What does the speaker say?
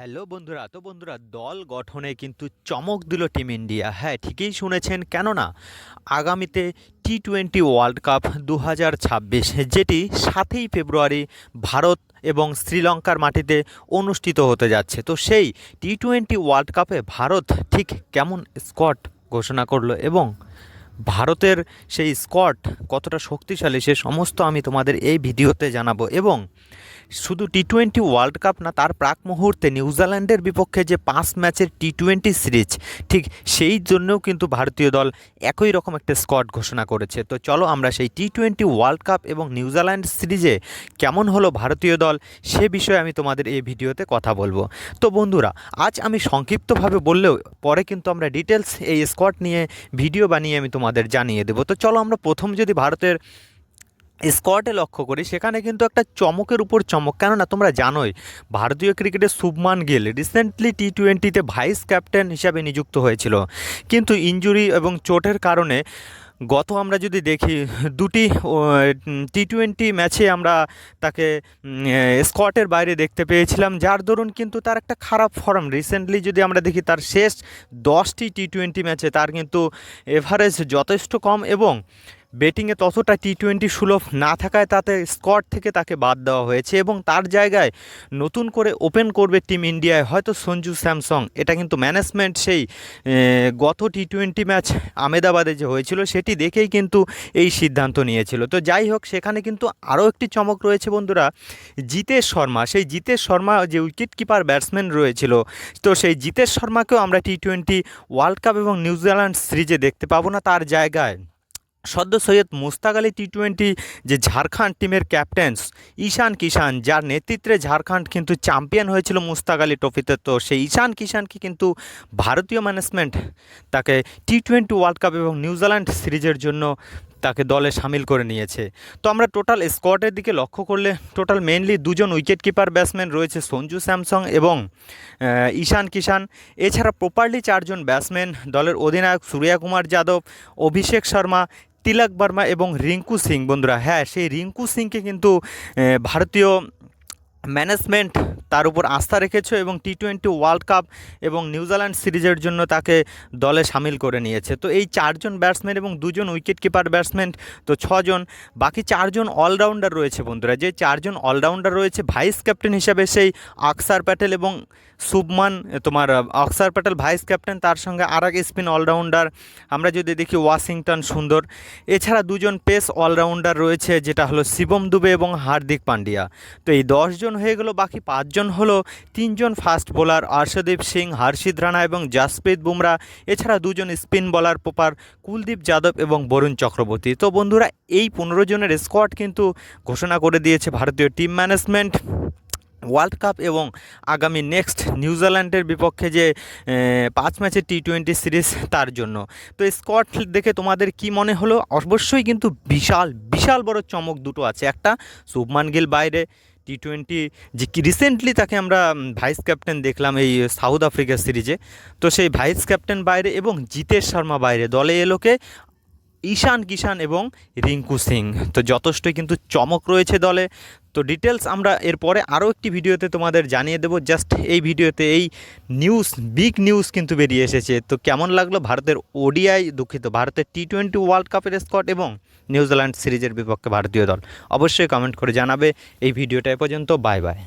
Hello বন্ধুরা, তো বন্ধুরা, দল গঠনে কিন্তু চমক দিল টিম ইন্ডিয়া। হ্যাঁ ঠিকই শুনেছেন, কেননা আগামীতে টি টোয়েন্টি ওয়ার্ল্ড কাপ দু হাজার ছাব্বিশ, যেটি সাতই ফেব্রুয়ারি ভারত এবং শ্রীলঙ্কার মাটিতে অনুষ্ঠিত হতে যাচ্ছে। তো সেই টি টোয়েন্টি ওয়ার্ল্ড কাপে ভারত ঠিক কেমন স্কট ঘোষণা করল এবং ভারতের সেই স্কট কতটা শক্তিশালী সে সমস্ত আমি তোমাদের এই ভিডিওতে জানাব। এবং শুধু টি টোয়েন্টি ওয়ার্ল্ড কাপ না, তার প্রাক মুহূর্তে নিউজিল্যান্ডের বিপক্ষে যে পাঁচ ম্যাচের টি টোয়েন্টি সিরিজ, ঠিক সেই জন্যও কিন্তু ভারতীয় দল একই রকম একটা স্কট ঘোষণা করেছে। তো চলো আমরা সেই টি টোয়েন্টি ওয়ার্ল্ড কাপ এবং নিউজিল্যান্ড সিরিজে কেমন হলো ভারতীয় দল, সে বিষয়ে আমি তোমাদের এই ভিডিওতে কথা বলব। তো বন্ধুরা, আজ আমি সংক্ষিপ্তভাবে বললেও পরে কিন্তু আমরা ডিটেলস এই স্কট নিয়ে ভিডিও বানিয়ে আমি তোমাদের জানিয়ে দেবো। তো চলো আমরা প্রথম যদি ভারতের স্কোয়াডে লক্ষ্য করি, সেখানে কিন্তু একটা চমকের উপর চমক। কেননা তোমরা জানোই, ভারতীয় ক্রিকেটের শুভমান গিল রিসেন্টলি টি টোয়েন্টিতে ভাইস ক্যাপ্টেন হিসাবে নিযুক্ত হয়েছিল। কিন্তু ইঞ্জুরি এবং চোটের কারণে গত আমরা যদি দেখি, দুটি টি টোয়েন্টি ম্যাচে আমরা তাকে স্কোয়াটের বাইরে দেখতে পেয়েছিলাম, যার দরুন কিন্তু তার একটা খারাপ ফর্ম। রিসেন্টলি যদি আমরা দেখি তার শেষ দশটি টি টোয়েন্টি ম্যাচে তার কিন্তু এভারেজ যথেষ্ট কম এবং ব্যাটিংয়ে ততটা টি টোয়েন্টি সুলভ না থাকায় তাতে স্কট থেকে তাকে বাদ দেওয়া হয়েছে এবং তার জায়গায় নতুন করে ওপেন করবে টিম ইন্ডিয়ায় হয়তো সঞ্জু স্যামসং। এটা কিন্তু ম্যানেজমেন্ট সেই গত টি টোয়েন্টি ম্যাচ আমেদাবাদে যে হয়েছিল সেটি দেখেই কিন্তু এই সিদ্ধান্ত নিয়েছিল। তো যাই হোক, সেখানে কিন্তু আরও একটি চমক রয়েছে বন্ধুরা, জিতেশ শর্মা। সেই জিতেশ শর্মা যে উইকেট কিপার ব্যাটসম্যান রয়েছিল, তো সেই জিতেশ শর্মাকেও আমরা টি টোয়েন্টি ওয়ার্ল্ড কাপ এবং নিউজিল্যান্ড সিরিজে দেখতে পাবো না তার জায়গায়। সদ্য সৈয়দ মুস্তাক আলী টি টোয়েন্টি যে ঝাড়খণ্ড টিমের ক্যাপ্টেন্স, ঈশান কিষান, যার নেতৃত্বে ঝাড়খণ্ড কিন্তু চ্যাম্পিয়ন হয়েছিল মুস্তাক আলী ট্রফিতে, তো সেই ঈশান কিষানকে কিন্তু ভারতীয় ম্যানেজমেন্ট তাকে টি টোয়েন্টি ওয়ার্ল্ড কাপ এবং নিউজিল্যান্ড সিরিজের জন্য তাকে দলে সামিল করে নিয়েছে। তো আমরা টোটাল স্কোয়াডের দিকে লক্ষ্য করলে টোটাল মেনলি দুজন উইকেট কিপার ব্যাটসম্যান রয়েছে, সঞ্জু স্যামসং এবং ঈশান কিষান এছাড়া প্রপারলি চারজন ব্যাটসম্যান দলের অধিনায়ক সূর্যা কুমার যাদব, অভিষেক শর্মা, তিলক বর্মা এবং রিঙ্কু সিং। বন্ধুরা হ্যাঁ সেই রিঙ্কু সিংকে কিন্তু ভারতীয় ম্যানেজমেন্ট তার উপর আস্থা রেখেছে এবং টি টোয়েন্টি ওয়ার্ল্ড কাপ এবং নিউজিল্যান্ড সিরিজের জন্য তাকে দলে সামিল করে নিয়েছে। তো এই চারজন ব্যাটসম্যান এবং দুজন উইকেট কিপার ব্যাটসম্যান তো ছজন। বাকি চারজন অলরাউন্ডার রয়েছে বন্ধুরা। যে চারজন অলরাউন্ডার রয়েছে ভাইস ক্যাপ্টেন হিসাবে সেই আকসার প্যাটেল এবং শুভমান তোমার অক্সার প্যাটেল ভাইস ক্যাপ্টেন তার সঙ্গে আর এক স্পিন অলরাউন্ডার আমরা যদি দেখি ওয়াশিংটন সুন্দর। এছাড়া দুজন পেস অলরাউন্ডার রয়েছে, যেটা হলো শিবম দুবে এবং হার্দিক পান্ডিয়া। তো এই দশজন হয়ে গেল, বাকি পাঁচজন হলো তিনজন ফাস্ট বোলার আর্শদীপ সিং হর্ষিদ রানা এবং জাসপ্রীত বুমরা। এছাড়া দুজন স্পিন বলার পোপার কুলদীপ যাদব এবং বরুণ চক্রবর্তী। তো বন্ধুরা, এই পনেরো জনের স্কোয়াড কিন্তু ঘোষণা করে দিয়েছে ভারতীয় টিম ম্যানেজমেন্ট ওয়ার্ল্ড কাপ এবং আগামী নেক্সট নিউজিল্যান্ডের বিপক্ষে যে পাঁচ ম্যাচের টি টোয়েন্টি সিরিজ তার জন্য। তো স্কট দেখে তোমাদের কি মনে হলো? অবশ্যই কিন্তু বিশাল বিশাল বড় চমক দুটো আছে। একটা শুভমান গিল বাইরে টি টোয়েন্টি যে কি রিসেন্টলি তাকে আমরা ভাইস ক্যাপ্টেন দেখলাম এই সাউথ আফ্রিকা সিরিজে তো সেই ভাইস ক্যাপ্টেন বাইরে এবং জিতেশ শর্মা বাইরে। দলে এলোকে ঈশান কিষান এবং রিঙ্কু সিং। তো যথেষ্টই কিন্তু চমক রয়েছে দলে। তো ডিটেলস আমরা এরপরে আরও একটি ভিডিওতে তোমাদের জানিয়ে দেবো। জাস্ট এই ভিডিওতে এই নিউজ বিগ নিউজ কিন্তু বেরিয়ে এসেছে। তো কেমন লাগল ভারতের ওডিআই দুঃখিত, ভারতের টি টোয়েন্টি ওয়ার্ল্ড কাপের স্কট এবং নিউজিল্যান্ড সিরিজের বিপক্ষে ভারতীয় দল? অবশ্যই কমেন্ট করে জানাবে। এই ভিডিওটা এ পর্যন্ত বাই বাই